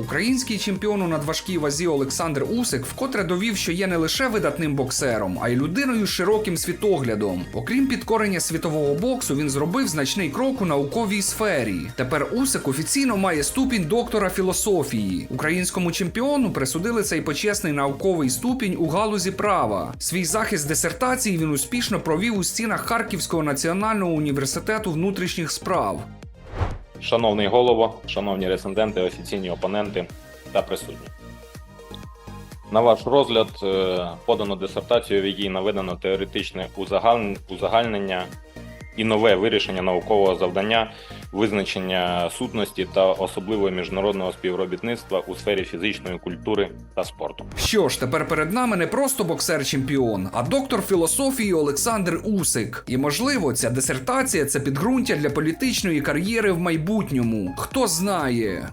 Український чемпіон у надважкій вазі Олександр Усик вкотре довів, що є не лише видатним боксером, а й людиною з широким світоглядом. Окрім підкорення світового боксу, він зробив значний крок у науковій сфері. Тепер Усик офіційно має ступінь доктора філософії. Українському чемпіону присудили цей почесний науковий ступінь у галузі права. Свій захист дисертації він успішно провів у стінах Харківського національного університету внутрішніх справ. Шановний голово, шановні реценденти, офіційні опоненти та присутні. На ваш розгляд е, подано дисертацію, в якій наведено теоретичне узагальнення і нове вирішення наукового завдання, визначення сутності та особливо міжнародного співробітництва у сфері фізичної культури та спорту. Що ж, тепер перед нами не просто боксер-чемпіон, а доктор філософії Олександр Усик. І можливо, ця дисертація це підґрунтя для політичної кар'єри в майбутньому. Хто знає.